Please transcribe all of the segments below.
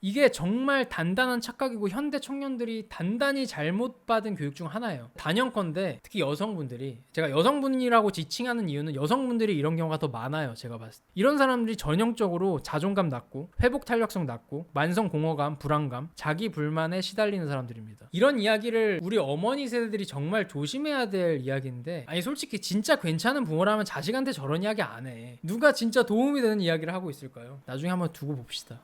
이게 정말 단단한 착각이고 현대 청년들이 단단히 잘못 받은 교육 중 하나예요. 단연컨대 특히 여성분들이 제가 여성분이라고 지칭하는 이유는 여성분들이 이런 경우가 더 많아요. 제가 봤을 때. 이런 사람들이 전형적으로 자존감 낮고 회복 탄력성 낮고 만성 공허감, 불안감, 자기 불만에 시달리는 사람들입니다. 이런 이야기를 우리 어머니 세대들이 정말 조심해야 될 이야기인데 아니 솔직히 진짜 괜찮은 부모라면 자식한테 저런 이야기 안 해. 누가 진짜 도움이 되는 이야기를 하고 있을까요? 나중에 한번 두고 봅시다.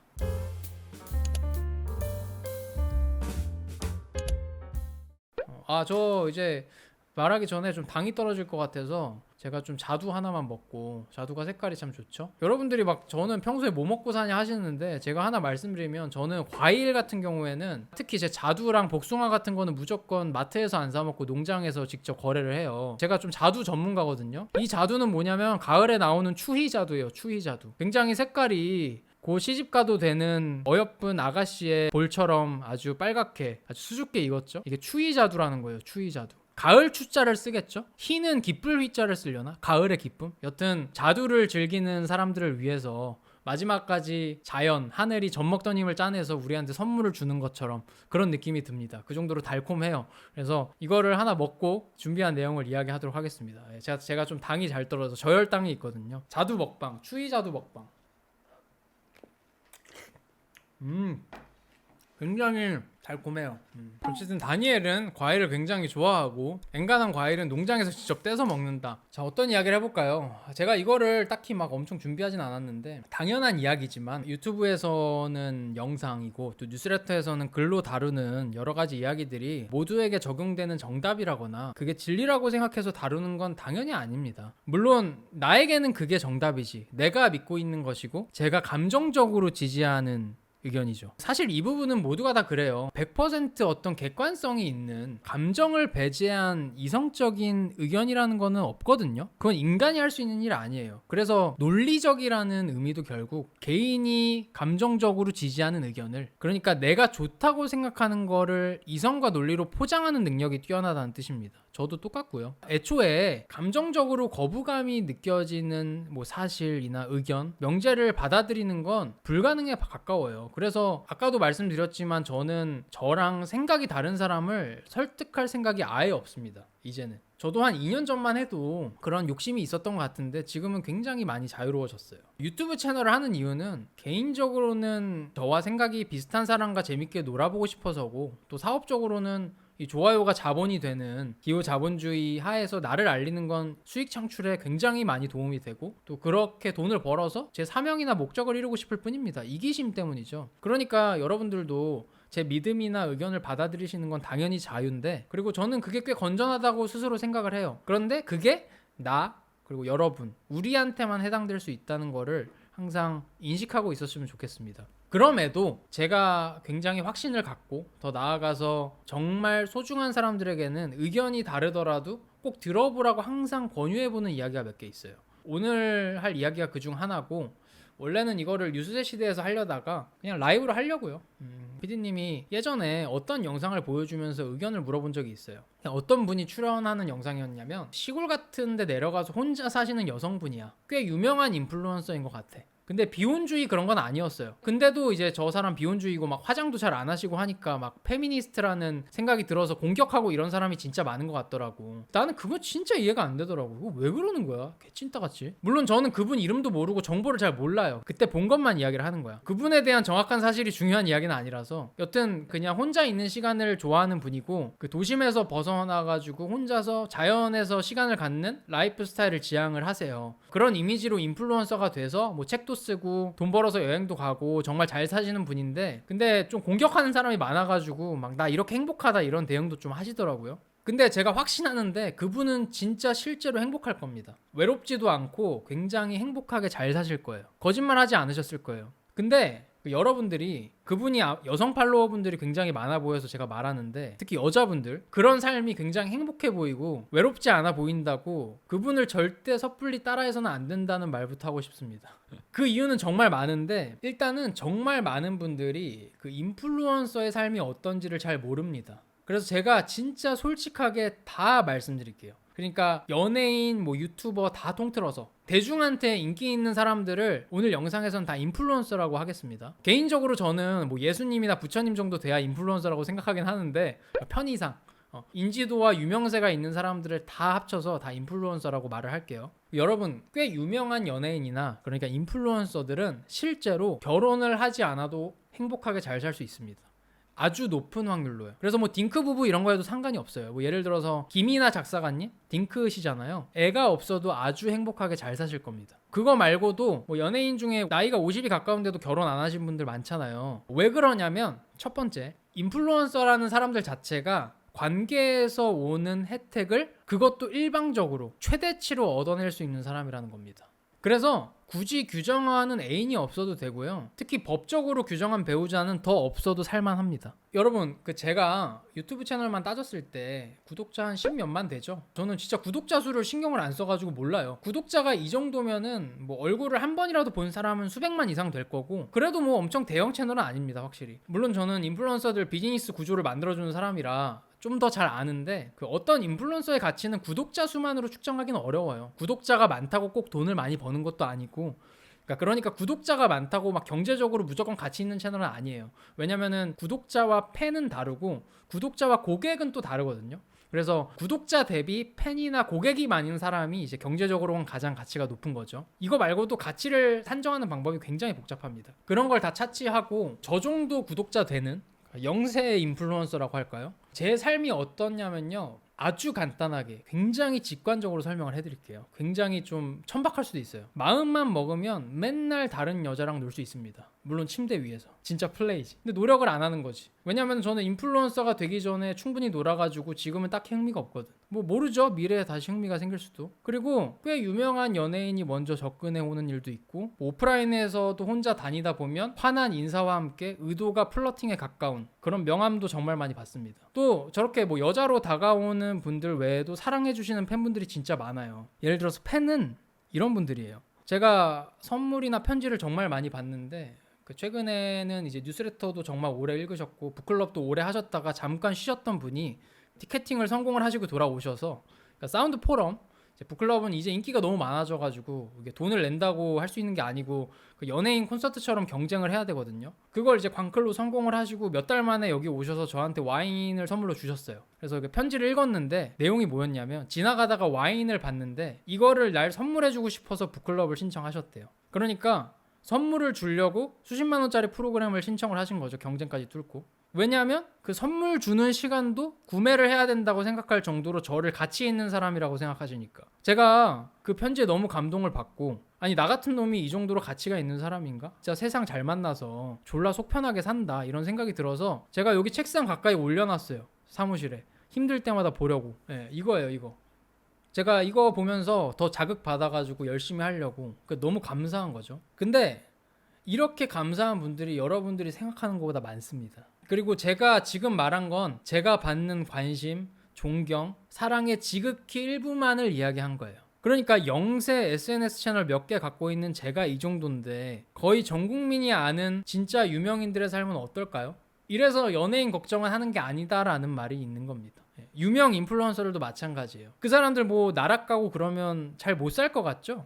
아 저 이제 말하기 전에 좀 당이 떨어질 것 같아서 제가 좀 자두 하나만 먹고 자두가 색깔이 참 좋죠. 여러분들이 막 저는 평소에 뭐 먹고 사냐 하시는데 제가 하나 말씀드리면 저는 과일 같은 경우에는 특히 제 자두랑 복숭아 같은 거는 무조건 마트에서 안 사 먹고 농장에서 직접 거래를 해요. 제가 좀 자두 전문가거든요. 이 자두는 뭐냐면 가을에 나오는 추희 자두예요. 추희 자두. 굉장히 색깔이 고 시집 가도 되는 어여쁜 아가씨의 볼처럼 아주 빨갛게 아주 수줍게 익었죠. 이게 추위자두라는 거예요. 추위자두. 가을 추자를 쓰겠죠? 희는 기쁠 휘자를 쓰려나? 가을의 기쁨? 여튼 자두를 즐기는 사람들을 위해서 마지막까지 자연, 하늘이 젖먹던 힘을 짜내서 우리한테 선물을 주는 것처럼 그런 느낌이 듭니다. 그 정도로 달콤해요. 그래서 이거를 하나 먹고 준비한 내용을 이야기하도록 하겠습니다. 예, 제가, 제가 좀 당이 잘 떨어져 저혈당이 있거든요. 자두 먹방, 추위 자두 먹방. 음, 굉장히 달콤해요. 음. 어쨌든 다니엘은 과일을 굉장히 좋아하고 엔간한 과일은 농장에서 직접 떼서 먹는다. 자 어떤 이야기를 해볼까요? 제가 이거를 딱히 막 엄청 준비하진 않았는데 당연한 이야기지만 유튜브에서는 영상이고 또 뉴스레터에서는 글로 다루는 여러 가지 이야기들이 모두에게 적용되는 정답이라거나 그게 진리라고 생각해서 다루는 건 당연히 아닙니다. 물론 나에게는 그게 정답이지. 내가 믿고 있는 것이고 제가 감정적으로 지지하는 의견이죠. 사실 이 부분은 모두가 다 그래요. 100% 어떤 객관성이 있는 감정을 배제한 이성적인 의견이라는 거는 없거든요. 그건 인간이 할 수 있는 일 아니에요. 그래서 논리적이라는 의미도 결국 개인이 감정적으로 지지하는 의견을 그러니까 내가 좋다고 생각하는 거를 이성과 논리로 포장하는 능력이 뛰어나다는 뜻입니다. 저도 똑같고요. 애초에 감정적으로 거부감이 느껴지는 뭐 사실이나 의견, 명제를 받아들이는 건 불가능에 가까워요. 그래서 아까도 말씀드렸지만 저는 저랑 생각이 다른 사람을 설득할 생각이 아예 없습니다. 이제는. 저도 한 2년 전만 해도 그런 욕심이 있었던 것 같은데 지금은 굉장히 많이 자유로워졌어요. 유튜브 채널을 하는 이유는 개인적으로는 저와 생각이 비슷한 사람과 재밌게 놀아보고 싶어서고 또 사업적으로는 이 좋아요가 자본이 되는 기호 자본주의 하에서 나를 알리는 건 수익 창출에 굉장히 많이 도움이 되고 또 그렇게 돈을 벌어서 제 사명이나 목적을 이루고 싶을 뿐입니다. 이기심 때문이죠. 그러니까 여러분들도 제 믿음이나 의견을 받아들이시는 건 당연히 자유인데 그리고 저는 그게 꽤 건전하다고 스스로 생각을 해요. 그런데 그게 나 그리고 여러분 우리한테만 해당될 수 있다는 거를 항상 인식하고 있었으면 좋겠습니다. 그럼에도 제가 굉장히 확신을 갖고 더 나아가서 정말 소중한 사람들에게는 의견이 다르더라도 꼭 들어보라고 항상 권유해보는 이야기가 몇 개 있어요. 오늘 할 이야기가 그 중 하나고 원래는 이거를 뉴스대 시대에서 하려다가 그냥 라이브로 하려고요. 음, PD님이 예전에 어떤 영상을 보여주면서 의견을 물어본 적이 있어요. 어떤 분이 출연하는 영상이었냐면 시골 같은 데 내려가서 혼자 사시는 여성분이야. 꽤 유명한 인플루언서인 것 같아. 근데 비혼주의 그런 건 아니었어요. 근데도 이제 저 사람 비혼주의고 막 화장도 잘 안 하시고 하니까 막 페미니스트라는 생각이 들어서 공격하고 이런 사람이 진짜 많은 것 같더라고. 나는 그거 진짜 이해가 안 되더라고. 왜 그러는 거야? 개찐따 같이. 물론 저는 그분 이름도 모르고 정보를 잘 몰라요. 그때 본 것만 이야기를 하는 거야. 그분에 대한 정확한 사실이 중요한 이야기는 아니라서 여튼 그냥 혼자 있는 시간을 좋아하는 분이고 그 도심에서 벗어나 가지고 혼자서 자연에서 시간을 갖는 라이프 스타일을 지향을 하세요. 그런 이미지로 인플루언서가 돼서 뭐 책도 쓰고 돈 벌어서 여행도 가고 정말 잘 사시는 분인데 근데 좀 공격하는 사람이 많아가지고 막 나 이렇게 행복하다 이런 대응도 좀 하시더라고요. 근데 제가 확신하는데 그분은 진짜 실제로 행복할 겁니다. 외롭지도 않고 굉장히 행복하게 잘 사실 거예요. 거짓말 하지 않으셨을 거예요. 근데 그 여러분들이 그분이 아- 여성 팔로워분들이 굉장히 많아 보여서 제가 말하는데 특히 여자분들 그런 삶이 굉장히 행복해 보이고 외롭지 않아 보인다고 그분을 절대 섣불리 따라해서는 안 된다는 말부터 하고 싶습니다. 그 이유는 정말 많은데 일단은 정말 많은 분들이 그 인플루언서의 삶이 어떤지를 잘 모릅니다. 그래서 제가 진짜 솔직하게 다 말씀드릴게요. 그러니까 연예인, 뭐 유튜버 다 통틀어서 대중한테 인기 있는 사람들을 오늘 영상에선 다 인플루언서라고 하겠습니다. 개인적으로 저는 뭐 예수님이나 부처님 정도 돼야 인플루언서라고 생각하긴 하는데 편의상 어, 인지도와 유명세가 있는 사람들을 다 합쳐서 다 인플루언서라고 말을 할게요. 여러분 꽤 유명한 연예인이나 그러니까 인플루언서들은 실제로 결혼을 하지 않아도 행복하게 잘 살 수 있습니다. 아주 높은 확률로요. 그래서 뭐 딩크 부부 이런 거에도 상관이 없어요. 뭐 예를 들어서 김이나 작사가님 딩크시잖아요. 애가 없어도 아주 행복하게 잘 사실 겁니다. 그거 말고도 뭐 연예인 중에 나이가 50이 가까운데도 결혼 안 하신 분들 많잖아요. 왜 그러냐면 첫 번째 인플루언서라는 사람들 자체가 관계에서 오는 혜택을 그것도 일방적으로 최대치로 얻어낼 수 있는 사람이라는 겁니다. 그래서 굳이 규정하는 애인이 없어도 되고요. 특히 법적으로 규정한 배우자는 더 없어도 살만합니다. 여러분, 그 제가 유튜브 채널만 따졌을 때 구독자 한 10몇만 되죠? 저는 진짜 구독자 수를 신경을 안 써가지고 몰라요. 구독자가 이 정도면은 뭐 얼굴을 한 번이라도 본 사람은 수백만 이상 될 거고 그래도 뭐 엄청 대형 채널은 아닙니다, 확실히. 물론 저는 인플루언서들 비즈니스 구조를 만들어주는 사람이라 좀 더 잘 아는데 그 어떤 인플루언서의 가치는 구독자 수만으로 측정하기는 어려워요. 구독자가 많다고 꼭 돈을 많이 버는 것도 아니고 그러니까, 그러니까 구독자가 많다고 막 경제적으로 무조건 가치 있는 채널은 아니에요. 왜냐면은 구독자와 팬은 다르고 구독자와 고객은 또 다르거든요. 그래서 구독자 대비 팬이나 고객이 많은 사람이 이제 경제적으로는 가장 가치가 높은 거죠. 이거 말고도 가치를 산정하는 방법이 굉장히 복잡합니다. 그런 걸 다 차치하고 저 정도 구독자 되는 영세 인플루언서라고 할까요? 제 삶이 어떻냐면요. 아주 간단하게 굉장히 직관적으로 설명을 해드릴게요. 굉장히 좀 천박할 수도 있어요. 마음만 먹으면 맨날 다른 여자랑 놀 수 있습니다. 물론 침대 위에서 진짜 플레이지. 근데 노력을 안 하는 거지. 왜냐면 저는 인플루언서가 되기 전에 충분히 놀아가지고 지금은 딱히 흥미가 없거든. 뭐 모르죠. 미래에 다시 흥미가 생길 수도. 그리고 꽤 유명한 연예인이 먼저 접근해 오는 일도 있고 뭐 오프라인에서도 혼자 다니다 보면 환한 인사와 함께 의도가 플러팅에 가까운 그런 명함도 정말 많이 받습니다. 또 저렇게 뭐 여자로 다가오는 분들 외에도 사랑해 주시는 팬분들이 진짜 많아요. 예를 들어서 팬은 이런 분들이에요. 제가 선물이나 편지를 정말 많이 받는데 그 최근에는 이제 뉴스레터도 정말 오래 읽으셨고 북클럽도 오래 하셨다가 잠깐 쉬셨던 분이 티켓팅을 성공을 하시고 돌아오셔서 그러니까 사운드 포럼 북클럽은 이제 인기가 너무 많아져가지고 이게 돈을 낸다고 할 수 있는 게 아니고 그 연예인 콘서트처럼 경쟁을 해야 되거든요. 그걸 이제 광클로 성공을 하시고 몇 달 만에 여기 오셔서 저한테 와인을 선물로 주셨어요. 그래서 그 편지를 읽었는데 내용이 뭐였냐면 지나가다가 와인을 봤는데 이거를 날 선물해주고 싶어서 북클럽을 신청하셨대요. 그러니까 선물을 주려고 수십만 원짜리 프로그램을 신청을 하신 거죠. 경쟁까지 뚫고. 왜냐하면 그 선물 주는 시간도 구매를 해야 된다고 생각할 정도로 저를 가치 있는 사람이라고 생각하시니까. 제가 그 편지에 너무 감동을 받고 아니 나 같은 놈이 이 정도로 가치가 있는 사람인가? 진짜 세상 잘 만나서 졸라 속 편하게 산다 이런 생각이 들어서 제가 여기 책상 가까이 올려놨어요. 사무실에. 힘들 때마다 보려고. 예, 이거예요, 이거. 제가 이거 보면서 더 자극 받아가지고 열심히 하려고 그 너무 감사한 거죠. 근데 이렇게 감사한 분들이 여러분들이 생각하는 것보다 많습니다. 그리고 제가 지금 말한 건 제가 받는 관심, 존경, 사랑의 지극히 일부만을 이야기한 거예요. 그러니까 영세 SNS 채널 몇 개 갖고 있는 제가 이 정도인데 거의 전 국민이 아는 진짜 유명인들의 삶은 어떨까요? 이래서 연예인 걱정은 하는 게 아니다라는 말이 있는 겁니다. 예, 유명 인플루언서들도 마찬가지예요. 그 사람들 뭐 나락 가고 그러면 잘 못 살 것 같죠?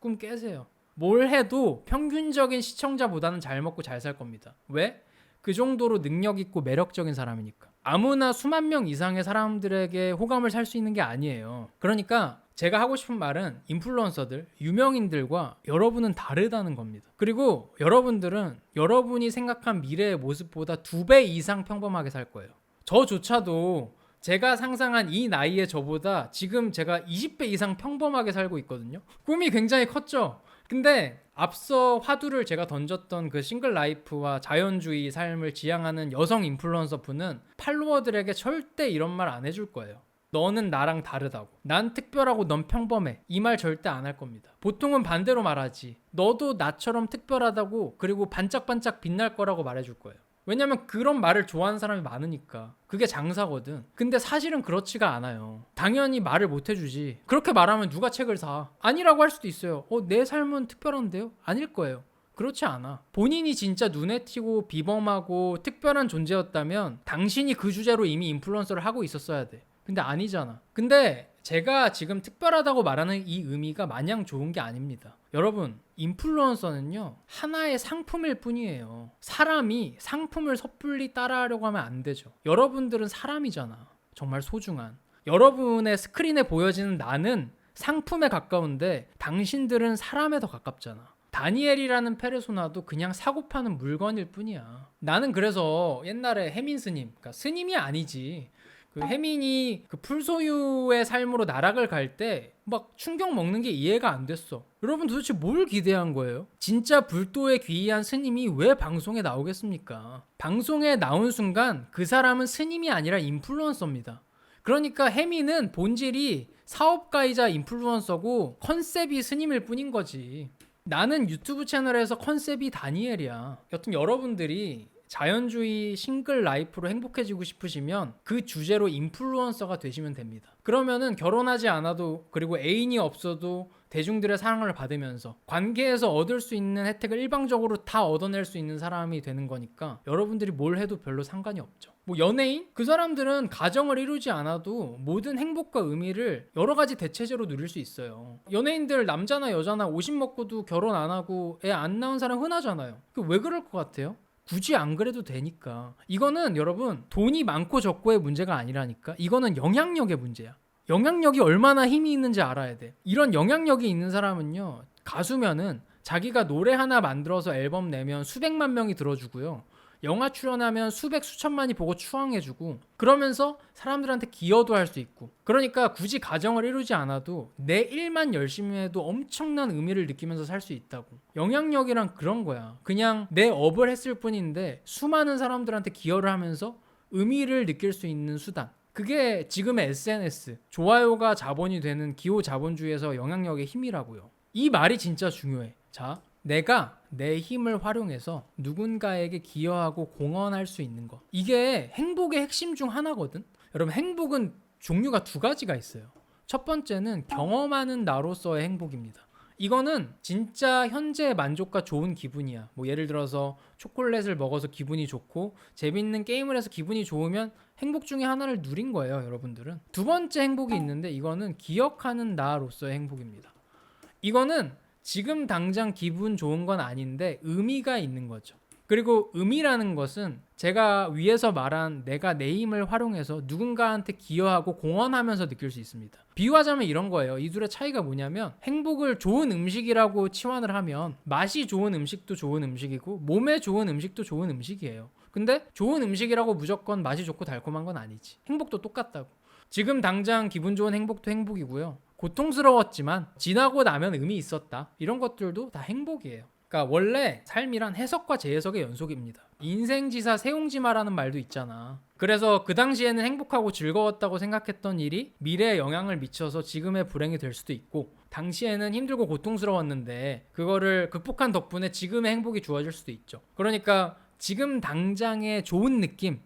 꿈 깨세요. 뭘 해도 평균적인 시청자보다는 잘 먹고 잘 살 겁니다. 왜? 그 정도로 능력 있고 매력적인 사람이니까. 아무나 수만 명 이상의 사람들에게 호감을 살 수 있는 게 아니에요. 그러니까 제가 하고 싶은 말은 인플루언서들, 유명인들과 여러분은 다르다는 겁니다. 그리고 여러분들은 여러분이 생각한 미래의 모습보다 두 배 이상 평범하게 살 거예요. 저조차도 제가 상상한 이 나이의 저보다 지금 제가 20배 이상 평범하게 살고 있거든요. 꿈이 굉장히 컸죠. 근데 앞서 화두를 제가 던졌던 그 싱글 라이프와 자연주의 삶을 지향하는 여성 인플루언서 분은 팔로워들에게 절대 이런 말 안 해줄 거예요. 너는 나랑 다르다고. 난 특별하고 넌 평범해. 이 말 절대 안 할 겁니다. 보통은 반대로 말하지. 너도 나처럼 특별하다고 그리고 반짝반짝 빛날 거라고 말해줄 거예요. 왜냐면 그런 말을 좋아하는 사람이 많으니까. 그게 장사거든. 근데 사실은 그렇지가 않아요. 당연히 말을 못 해주지. 그렇게 말하면 누가 책을 사? 아니라고 할 수도 있어요. 어, 내 삶은 특별한데요? 아닐 거예요. 그렇지 않아. 본인이 진짜 눈에 띄고 비범하고 특별한 존재였다면 당신이 그 주제로 이미 인플루언서를 하고 있었어야 돼. 근데 아니잖아. 근데 제가 지금 특별하다고 말하는 이 의미가 마냥 좋은 게 아닙니다. 여러분, 인플루언서는요, 하나의 상품일 뿐이에요. 사람이 상품을 섣불리 따라하려고 하면 안 되죠. 여러분들은 사람이잖아. 정말 소중한. 여러분의 스크린에 보여지는 나는 상품에 가까운데 당신들은 사람에 더 가깝잖아. 다니엘이라는 페르소나도 그냥 사고 파는 물건일 뿐이야. 나는 그래서 옛날에 해민 스님, 그러니까 스님이 아니지. 그 해민이 그 풀소유의 삶으로 나락을 갈 때 막 충격 먹는 게 이해가 안 됐어. 여러분 도대체 뭘 기대한 거예요? 진짜 불도에 귀의한 스님이 왜 방송에 나오겠습니까? 방송에 나온 순간 그 사람은 스님이 아니라 인플루언서입니다. 그러니까 해민은 본질이 사업가이자 인플루언서고 컨셉이 스님일 뿐인 거지. 나는 유튜브 채널에서 컨셉이 다니엘이야. 여튼 여러분들이 자연주의 싱글 라이프로 행복해지고 싶으시면 그 주제로 인플루언서가 되시면 됩니다. 그러면은 결혼하지 않아도 그리고 애인이 없어도 대중들의 사랑을 받으면서 관계에서 얻을 수 있는 혜택을 일방적으로 다 얻어낼 수 있는 사람이 되는 거니까 여러분들이 뭘 해도 별로 상관이 없죠. 뭐 연예인? 그 사람들은 가정을 이루지 않아도 모든 행복과 의미를 여러 가지 대체제로 누릴 수 있어요. 연예인들 남자나 여자나 50 먹고도 결혼 안 하고 애 안 낳은 사람 흔하잖아요. 그 왜 그럴 것 같아요? 굳이 안 그래도 되니까. 이거는 여러분 돈이 많고 적고의 문제가 아니라니까. 이거는 영향력의 문제야. 영향력이 얼마나 힘이 있는지 알아야 돼. 이런 영향력이 있는 사람은요. 가수면은 자기가 노래 하나 만들어서 앨범 내면 수백만 명이 들어주고요. 영화 출연하면 수백 수천만이 보고 추앙해주고 그러면서 사람들한테 기여도 할 수 있고 그러니까 굳이 가정을 이루지 않아도 내 일만 열심히 해도 엄청난 의미를 느끼면서 살 수 있다고. 영향력이란 그런 거야. 그냥 내 업을 했을 뿐인데 수많은 사람들한테 기여를 하면서 의미를 느낄 수 있는 수단. 그게 지금의 SNS 좋아요가 자본이 되는 기호 자본주의에서 영향력의 힘이라고요. 이 말이 진짜 중요해. 자 내가 내 힘을 활용해서 누군가에게 기여하고 공헌할 수 있는 거. 이게 행복의 핵심 중 하나거든. 여러분 행복은 종류가 두 가지가 있어요. 첫 번째는 경험하는 나로서의 행복입니다. 이거는 진짜 현재의 만족과 좋은 기분이야. 뭐 예를 들어서 초콜릿을 먹어서 기분이 좋고 재밌는 게임을 해서 기분이 좋으면 행복 중에 하나를 누린 거예요, 여러분들은. 두 번째 행복이 있는데 이거는 기억하는 나로서의 행복입니다. 이거는 지금 당장 기분 좋은 건 아닌데 의미가 있는 거죠. 그리고 의미라는 것은 제가 위에서 말한 내가 내 힘을 활용해서 누군가한테 기여하고 공헌하면서 느낄 수 있습니다. 비유하자면 이런 거예요. 이 둘의 차이가 뭐냐면 행복을 좋은 음식이라고 치환을 하면 맛이 좋은 음식도 좋은 음식이고 몸에 좋은 음식도 좋은 음식이에요. 근데 좋은 음식이라고 무조건 맛이 좋고 달콤한 건 아니지. 행복도 똑같다고. 지금 당장 기분 좋은 행복도 행복이고요. 고통스러웠지만 지나고 나면 의미 있었다. 이런 것들도 다 행복이에요. 그러니까 원래 삶이란 해석과 재해석의 연속입니다. 인생지사 세옹지마라는 말도 있잖아. 그래서 그 당시에는 행복하고 즐거웠다고 생각했던 일이 미래에 영향을 미쳐서 지금의 불행이 될 수도 있고 당시에는 힘들고 고통스러웠는데 그거를 극복한 덕분에 지금의 행복이 주어질 수도 있죠. 그러니까 지금 당장의 좋은 느낌,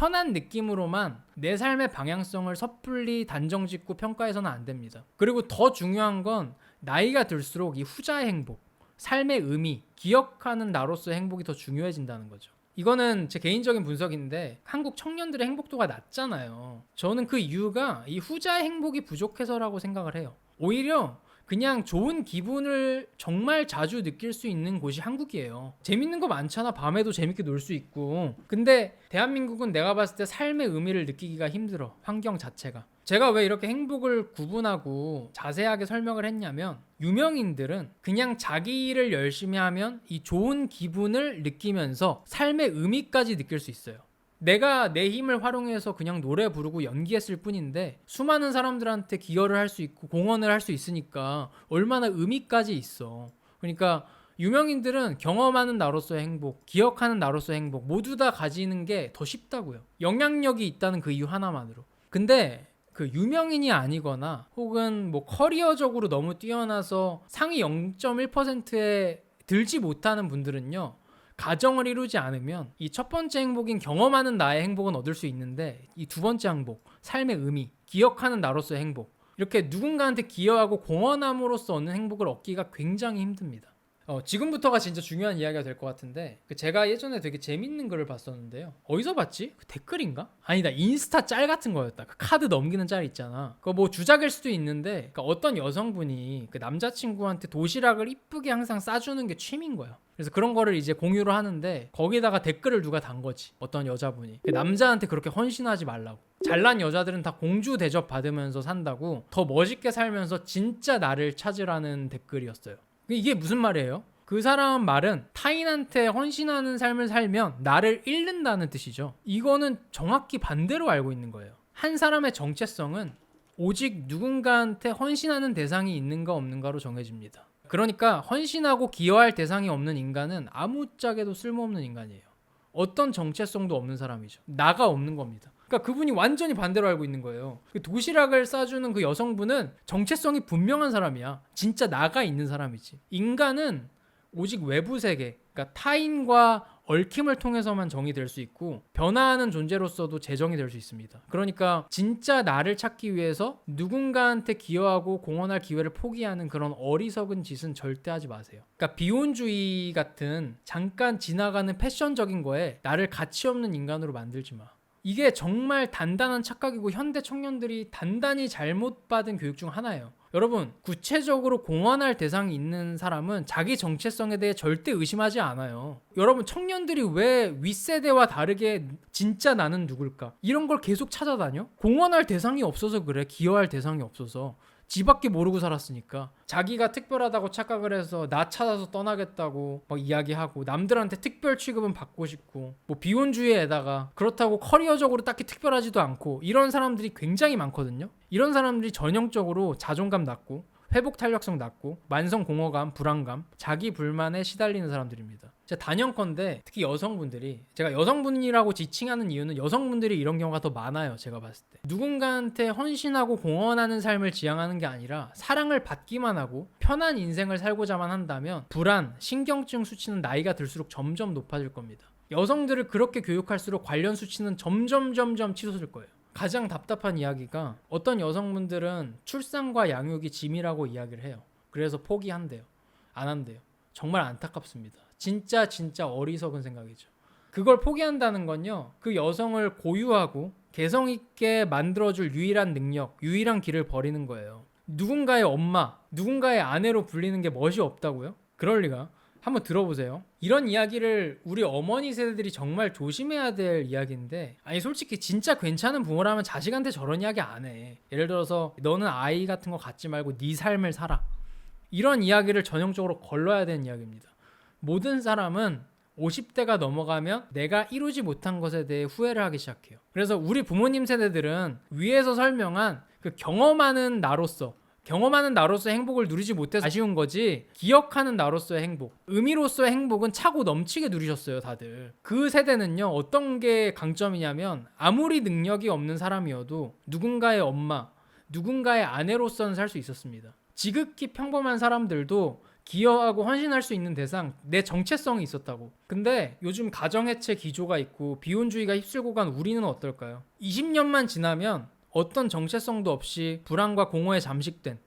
편한 느낌으로만 내 삶의 방향성을 섣불리 단정 짓고 평가해서는 안 됩니다. 그리고 더 중요한 건 나이가 들수록 이 후자의 행복, 삶의 의미, 기억하는 나로서의 행복이 더 중요해진다는 거죠. 이거는 제 개인적인 분석인데 한국 청년들의 행복도가 낮잖아요. 저는 그 이유가 이 후자의 행복이 부족해서라고 생각을 해요. 오히려 그냥 좋은 기분을 정말 자주 느낄 수 있는 곳이 한국이에요. 재밌는 거 많잖아. 밤에도 재밌게 놀 수 있고. 근데 대한민국은 내가 봤을 때 삶의 의미를 느끼기가 힘들어. 환경 자체가. 제가 왜 이렇게 행복을 구분하고 자세하게 설명을 했냐면 유명인들은 그냥 자기 일을 열심히 하면 이 좋은 기분을 느끼면서 삶의 의미까지 느낄 수 있어요. 내가 내 힘을 활용해서 그냥 노래 부르고 연기했을 뿐인데 수많은 사람들한테 기여를 할 수 있고 공헌을 할 수 있으니까 얼마나 의미까지 있어. 그러니까 유명인들은 경험하는 나로서의 행복, 기억하는 나로서의 행복 모두 다 가지는 게 더 쉽다고요. 영향력이 있다는 그 이유 하나만으로. 근데 그 유명인이 아니거나 혹은 뭐 커리어적으로 너무 뛰어나서 상위 0.1%에 들지 못하는 분들은요. 가정을 이루지 않으면 이 첫 번째 행복인 경험하는 나의 행복은 얻을 수 있는데 이 두 번째 행복, 삶의 의미, 기억하는 나로서의 행복 이렇게 누군가한테 기여하고 공헌함으로써 얻는 행복을 얻기가 굉장히 힘듭니다. 어, 지금부터가 진짜 중요한 이야기가 될 것 같은데 그 제가 예전에 되게 재밌는 글을 봤었는데요. 어디서 봤지? 그 댓글인가? 아니다 인스타 짤 같은 거였다. 그 카드 넘기는 짤 있잖아. 그거 뭐 주작일 수도 있는데 그러니까 어떤 여성분이 그 남자친구한테 도시락을 이쁘게 항상 싸주는 게 취미인 거야. 그래서 그런 거를 이제 공유를 하는데 거기다가 댓글을 누가 단 거지. 어떤 여자분이 그 남자한테 그렇게 헌신하지 말라고. 잘난 여자들은 다 공주 대접 받으면서 산다고 더 멋있게 살면서 진짜 나를 찾으라는 댓글이었어요. 이게 무슨 말이에요? 그 사람 말은 타인한테 헌신하는 삶을 살면 나를 잃는다는 뜻이죠. 이거는 정확히 반대로 알고 있는 거예요. 한 사람의 정체성은 오직 누군가한테 헌신하는 대상이 있는가 없는가로 정해집니다. 그러니까 헌신하고 기여할 대상이 없는 인간은 아무짝에도 쓸모없는 인간이에요. 어떤 정체성도 없는 사람이죠. 나가 없는 겁니다. 그러니까 그분이 완전히 반대로 알고 있는 거예요. 그 도시락을 싸주는 그 여성분은 정체성이 분명한 사람이야. 진짜 나가 있는 사람이지. 인간은 오직 외부 세계, 그러니까 타인과 얽힘을 통해서만 정의될 수 있고 변화하는 존재로서도 재정이 될 수 있습니다. 그러니까 진짜 나를 찾기 위해서 누군가한테 기여하고 공헌할 기회를 포기하는 그런 어리석은 짓은 절대 하지 마세요. 그러니까 비혼주의 같은 잠깐 지나가는 패션적인 거에 나를 가치 없는 인간으로 만들지 마. 이게 정말 단단한 착각이고 현대 청년들이 단단히 잘못 받은 교육 중 하나예요. 여러분, 구체적으로 공헌할 대상이 있는 사람은 자기 정체성에 대해 절대 의심하지 않아요. 여러분, 청년들이 왜 윗세대와 다르게 진짜 나는 누굴까? 이런 걸 계속 찾아다녀? 공헌할 대상이 없어서 그래. 기여할 대상이 없어서. 지밖에 모르고 살았으니까 자기가 특별하다고 착각을 해서 나 찾아서 떠나겠다고 막 이야기하고 남들한테 특별 취급은 받고 싶고 뭐 비혼주의에다가 그렇다고 커리어적으로 딱히 특별하지도 않고 이런 사람들이 굉장히 많거든요. 이런 사람들이 전형적으로 자존감 낮고 회복 탄력성 낮고 만성 공허감, 불안감, 자기 불만에 시달리는 사람들입니다. 제가 단연컨대 특히 여성분들이 제가 여성분이라고 지칭하는 이유는 여성분들이 이런 경우가 더 많아요. 제가 봤을 때 누군가한테 헌신하고 공헌하는 삶을 지향하는 게 아니라 사랑을 받기만 하고 편한 인생을 살고자만 한다면 불안, 신경증 수치는 나이가 들수록 점점 높아질 겁니다. 여성들을 그렇게 교육할수록 관련 수치는 점점 점점 치솟을 거예요. 가장 답답한 이야기가 어떤 여성분들은 출산과 양육이 짐이라고 이야기를 해요. 그래서 포기한대요. 안 한대요. 정말 안타깝습니다. 진짜 진짜 어리석은 생각이죠. 그걸 포기한다는 건요. 그 여성을 고유하고 개성 있게 만들어줄 유일한 능력, 유일한 길을 버리는 거예요. 누군가의 엄마, 누군가의 아내로 불리는 게 멋이 없다고요? 그럴 리가. 한번 들어보세요. 이런 이야기를 우리 어머니 세대들이 정말 조심해야 될 이야기인데, 아니, 솔직히 진짜 괜찮은 부모라면 자식한테 저런 이야기 안 해. 예를 들어서, 너는 아이 같은 거 갖지 말고 네 삶을 살아. 이런 이야기를 전형적으로 걸러야 되는 이야기입니다. 모든 사람은 50대가 넘어가면 내가 이루지 못한 것에 대해 후회를 하기 시작해요. 그래서 우리 부모님 세대들은 위에서 설명한 그 경험하는 나로서 경험하는 나로서의 행복을 누리지 못해서 아쉬운 거지 기억하는 나로서의 행복 의미로서의 행복은 차고 넘치게 누리셨어요 다들 그 세대는요 어떤 게 강점이냐면 아무리 능력이 없는 사람이어도 누군가의 엄마 누군가의 아내로서는 살 수 있었습니다 지극히 평범한 사람들도 기여하고 헌신할 수 있는 대상 내 정체성이 있었다고 근데 요즘 가정해체 기조가 있고 비혼주의가 휩쓸고 간 우리는 어떨까요 20년만 지나면 어떤 정체성도 없이 불안과 공허에 잠식된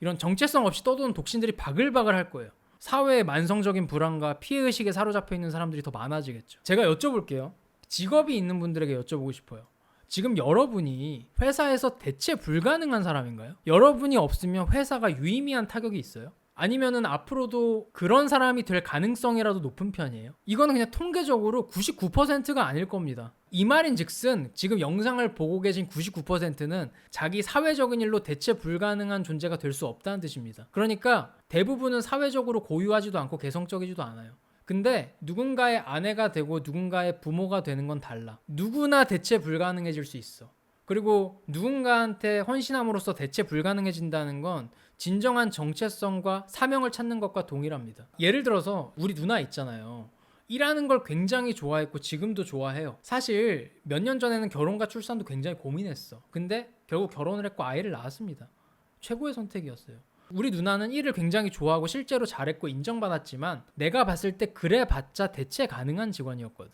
이런 정체성 없이 떠도는 독신들이 바글바글 할 거예요. 사회의 만성적인 불안과 피해 의식에 사로잡혀 있는 사람들이 더 많아지겠죠. 제가 여쭤볼게요. 직업이 있는 분들에게 여쭤보고 싶어요. 지금 여러분이 회사에서 대체 불가능한 사람인가요? 여러분이 없으면 회사가 유의미한 타격이 있어요? 아니면은 앞으로도 그런 사람이 될 가능성이라도 높은 편이에요. 이거는 그냥 통계적으로 99%가 아닐 겁니다. 이 말인 즉슨 지금 영상을 보고 계신 99%는 자기 사회적인 일로 대체 불가능한 존재가 될 수 없다는 뜻입니다. 그러니까 대부분은 사회적으로 고유하지도 않고 개성적이지도 않아요. 근데 누군가의 아내가 되고 누군가의 부모가 되는 건 달라. 누구나 대체 불가능해질 수 있어. 그리고 누군가한테 헌신함으로써 대체 불가능해진다는 건 진정한 정체성과 사명을 찾는 것과 동일합니다. 예를 들어서 우리 누나 있잖아요. 일하는 걸 굉장히 좋아했고 지금도 좋아해요. 사실 몇 년 전에는 결혼과 출산도 굉장히 고민했어. 근데 결국 결혼을 했고 아이를 낳았습니다. 최고의 선택이었어요. 우리 누나는 일을 굉장히 좋아하고 실제로 잘했고 인정받았지만 내가 봤을 때 그래 봤자 대체 가능한 직원이었거든.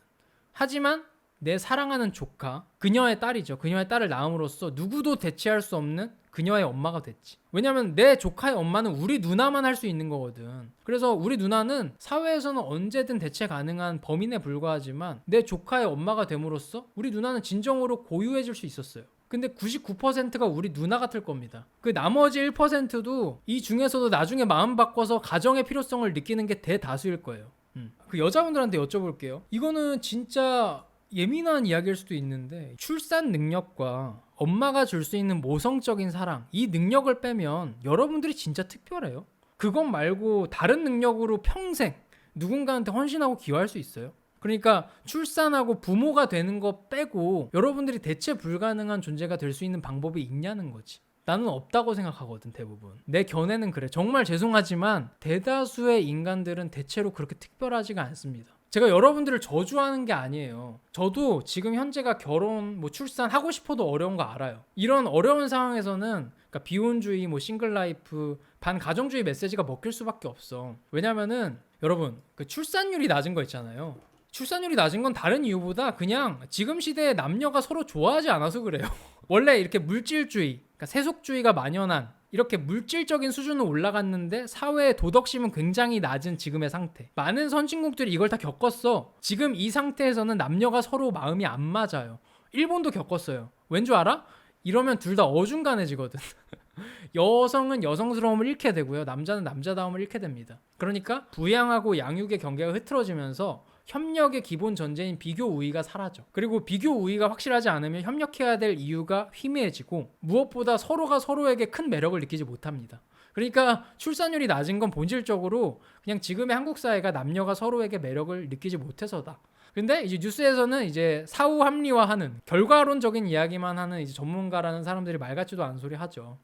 하지만 내 사랑하는 조카, 그녀의 딸이죠. 그녀의 딸을 낳음으로써 누구도 대체할 수 없는 그녀의 엄마가 됐지. 왜냐면 내 조카의 엄마는 우리 누나만 할 수 있는 거거든. 그래서 우리 누나는 사회에서는 언제든 대체 가능한 범인에 불과하지만 내 조카의 엄마가 됨으로써 우리 누나는 진정으로 고유해질 수 있었어요. 근데 99%가 우리 누나 같을 겁니다. 그 나머지 1%도 이 중에서도 나중에 마음 바꿔서 가정의 필요성을 느끼는 게 대다수일 거예요. 음. 그 여자분들한테 여쭤볼게요. 이거는 진짜 예민한 이야기일 수도 있는데 출산 능력과 엄마가 줄 수 있는 모성적인 사랑 이 능력을 빼면 여러분들이 진짜 특별해요. 그것 말고 다른 능력으로 평생 누군가한테 헌신하고 기여할 수 있어요. 그러니까 출산하고 부모가 되는 거 빼고 여러분들이 대체 불가능한 존재가 될 수 있는 방법이 있냐는 거지. 나는 없다고 생각하거든 대부분 내 견해는 그래 정말 죄송하지만 대다수의 인간들은 대체로 그렇게 특별하지가 않습니다 제가 여러분들을 저주하는 게 아니에요. 저도 지금 현재가 결혼 뭐 출산 하고 싶어도 어려운 거 알아요. 이런 어려운 상황에서는 그러니까 비혼주의 뭐 싱글라이프 반가정주의 메시지가 먹힐 수밖에 없어. 왜냐면은 여러분 그 출산율이 낮은 거 있잖아요. 출산율이 낮은 건 다른 이유보다 그냥 지금 시대에 남녀가 서로 좋아하지 않아서 그래요. 원래 이렇게 물질주의, 그러니까 세속주의가 만연한 이렇게 물질적인 수준은 올라갔는데 사회의 도덕심은 굉장히 낮은 지금의 상태. 많은 선진국들이 이걸 다 겪었어. 지금 이 상태에서는 남녀가 서로 마음이 안 맞아요. 일본도 겪었어요. 왠 줄 알아? 이러면 둘 다 어중간해지거든. 여성은 여성스러움을 잃게 되고요. 남자는 남자다움을 잃게 됩니다. 그러니까 부양하고 양육의 경계가 흐트러지면서 협력의 기본 전제인 비교 우위가 사라져. 그리고 비교 우위가 확실하지 않으면 협력해야 될 이유가 희미해지고 무엇보다 서로가 서로에게 큰 매력을 느끼지 못합니다. 그러니까 출산율이 낮은 건 본질적으로 그냥 지금의 한국 사회가 남녀가 서로에게 매력을 느끼지 못해서다. 근데 이제 뉴스에서는 이제 사후 합리화하는 결과론적인 이야기만 하는 이제 전문가라는 사람들이 말 같지도 않은 소리 하죠.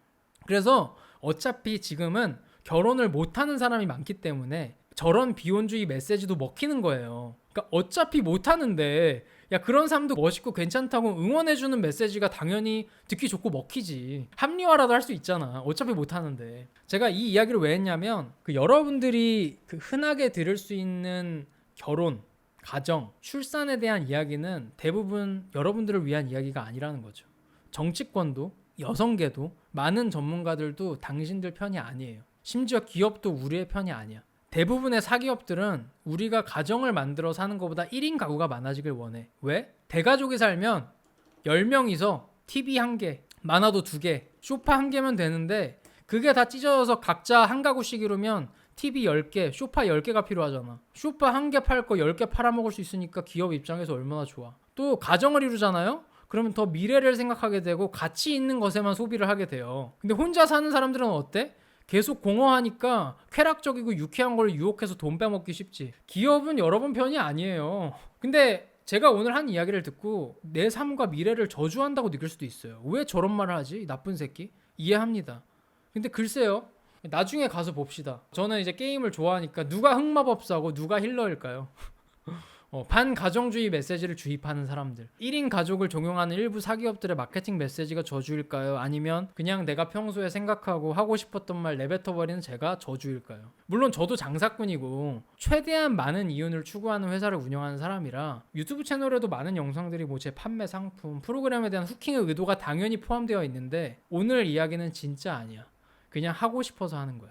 그래서 어차피 지금은 결혼을 못하는 사람이 많기 때문에 저런 비혼주의 메시지도 먹히는 거예요. 그러니까 어차피 못하는데 야 그런 사람도 멋있고 괜찮다고 응원해주는 메시지가 당연히 듣기 좋고 먹히지. 합리화라도 할 수 있잖아. 어차피 못하는데. 제가 이 이야기를 왜 했냐면 그 여러분들이 그 흔하게 들을 수 있는 결혼 가정 출산에 대한 이야기는 대부분 여러분들을 위한 이야기가 아니라는 거죠. 정치권도 여성계도 많은 전문가들도 당신들 편이 아니에요. 심지어 기업도 우리의 편이 아니야 대부분의 사기업들은 우리가 가정을 만들어 사는 것보다 1인 가구가 많아지길 원해. 왜? 대가족이 살면 10명이서 TV 한 개, 많아도 두 개, 쇼파 한 개면 되는데 그게 다 찢어져서 각자 한 가구씩 이루면 TV 10개, 쇼파 10개가 필요하잖아. 쇼파 한 개 팔 거 10개 팔아먹을 수 있으니까 기업 입장에서 얼마나 좋아. 또 가정을 이루잖아요? 그러면 더 미래를 생각하게 되고 가치 있는 것에만 소비를 하게 돼요. 근데 혼자 사는 사람들은 어때? 계속 공허하니까 쾌락적이고 유쾌한 걸 유혹해서 돈 빼먹기 쉽지. 기업은 여러분 편이 아니에요. 근데 제가 오늘 한 이야기를 듣고 내 삶과 미래를 저주한다고 느낄 수도 있어요. 왜 저런 말을 하지? 나쁜 새끼? 이해합니다. 근데 글쎄요. 나중에 가서 봅시다. 저는 이제 게임을 좋아하니까 누가 흑마법사고 누가 힐러일까요? 어, 반가정주의 메시지를 주입하는 사람들 1인 가족을 종용하는 일부 사기업들의 마케팅 메시지가 저주일까요? 아니면 그냥 내가 평소에 생각하고 하고 싶었던 말 내뱉어버리는 제가 저주일까요? 물론 저도 장사꾼이고 최대한 많은 이윤을 추구하는 회사를 운영하는 사람이라 유튜브 채널에도 많은 영상들이 뭐 제 판매 상품 프로그램에 대한 후킹의 의도가 당연히 포함되어 있는데 오늘 이야기는 진짜 아니야 그냥 하고 싶어서 하는 거야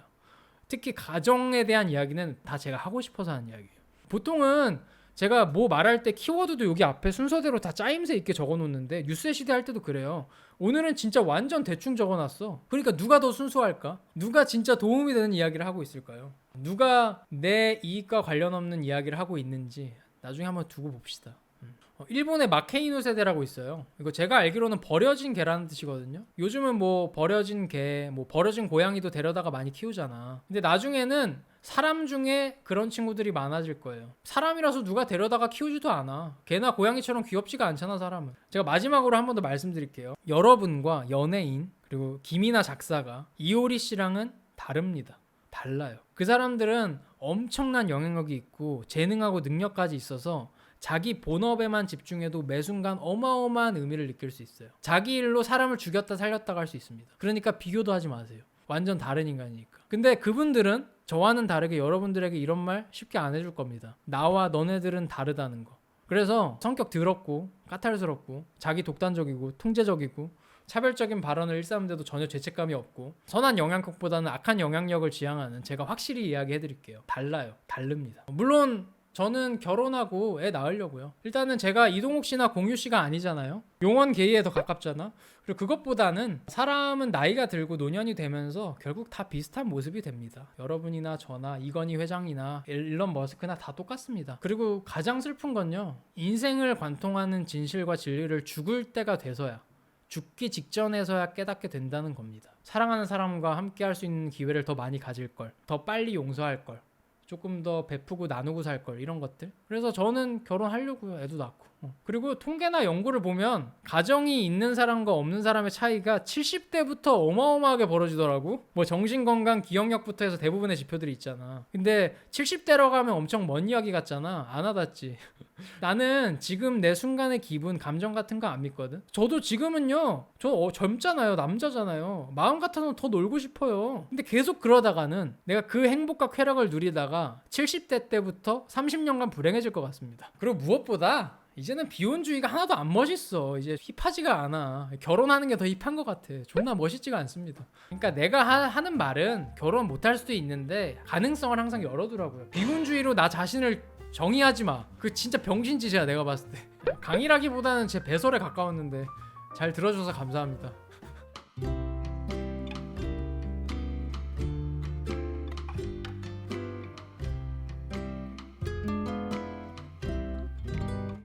특히 가정에 대한 이야기는 다 제가 하고 싶어서 하는 이야기예요 보통은 제가 뭐 말할 때 키워드도 여기 앞에 순서대로 다 짜임새 있게 적어 놓는데 뉴스의 시대 할 때도 그래요. 오늘은 진짜 완전 대충 적어 놨어. 그러니까 누가 더 순수할까? 누가 진짜 도움이 되는 이야기를 하고 있을까요? 누가 내 이익과 관련 없는 이야기를 하고 있는지 나중에 한번 두고 봅시다. 어, 일본의 마케이노 세대라고 있어요. 이거 제가 알기로는 버려진 개라는 뜻이거든요. 요즘은 뭐 버려진 개, 뭐 버려진 고양이도 데려다가 많이 키우잖아. 근데 나중에는 사람 중에 그런 친구들이 많아질 거예요. 사람이라서 누가 데려다가 키우지도 않아. 개나 고양이처럼 귀엽지가 않잖아, 사람은. 제가 마지막으로 한 번 더 말씀드릴게요. 여러분과 연예인, 그리고 김이나 작사가 이효리 씨랑은 다릅니다. 달라요. 그 사람들은 엄청난 영향력이 있고 재능하고 능력까지 있어서 자기 본업에만 집중해도 매 순간 어마어마한 의미를 느낄 수 있어요. 자기 일로 사람을 죽였다 살렸다가 할수 있습니다. 그러니까 비교도 하지 마세요. 완전 다른 인간이니까. 근데 그분들은 저와는 다르게 여러분들에게 이런 말 쉽게 안 해줄 겁니다. 나와 너네들은 다르다는 거. 그래서 성격 더럽고 까탈스럽고 자기 독단적이고 통제적이고 차별적인 발언을 일삼는데도 전혀 죄책감이 없고 선한 영향력보다는 악한 영향력을 지향하는 제가 확실히 이야기해 드릴게요. 달라요. 다릅니다. 물론 저는 결혼하고 애 낳으려고요. 일단은 제가 이동욱 씨나 공유 씨가 아니잖아요. 용원 게이에 더 가깝잖아. 그리고 그것보다는 사람은 나이가 들고 노년이 되면서 결국 다 비슷한 모습이 됩니다. 여러분이나 저나 이건희 회장이나 일론 머스크나 다 똑같습니다. 그리고 가장 슬픈 건요. 인생을 관통하는 진실과 진리를 죽을 때가 돼서야 죽기 직전에서야 깨닫게 된다는 겁니다. 사랑하는 사람과 함께 할 수 있는 기회를 더 많이 가질 걸, 더 빨리 용서할 걸, 조금 더 베푸고 나누고 살 걸 이런 것들. 그래서 저는 결혼하려고요. 애도 낳고. 어. 그리고 통계나 연구를 보면 가정이 있는 사람과 없는 사람의 차이가 70대부터 어마어마하게 벌어지더라고. 뭐 정신 건강, 기억력부터 해서 대부분의 지표들이 있잖아. 근데 70대로 가면 엄청 먼 이야기 같잖아. 안 와닿지. 나는 지금 내 순간의 기분, 감정 같은 거 안 믿거든. 저도 지금은요. 저 어, 젊잖아요. 남자잖아요. 마음 같아서는 더 놀고 싶어요. 근데 계속 그러다가는 내가 그 행복과 쾌락을 누리다가 70대 때부터 30년간 불행해질 것 같습니다. 그리고 무엇보다 이제는 비혼주의가 하나도 안 멋있어. 이제 힙하지가 않아. 결혼하는 게 더 힙한 것 같아. 존나 멋있지가 않습니다. 그러니까 내가 하, 는 말은 결혼 못 할 수도 있는데 가능성을 항상 열어두라고요. 비혼주의로 나 자신을 정의하지 마. 그 진짜 병신 짓이야 내가 봤을 때. 강의라기보다는 제 배설에 가까웠는데 잘 들어줘서 감사합니다.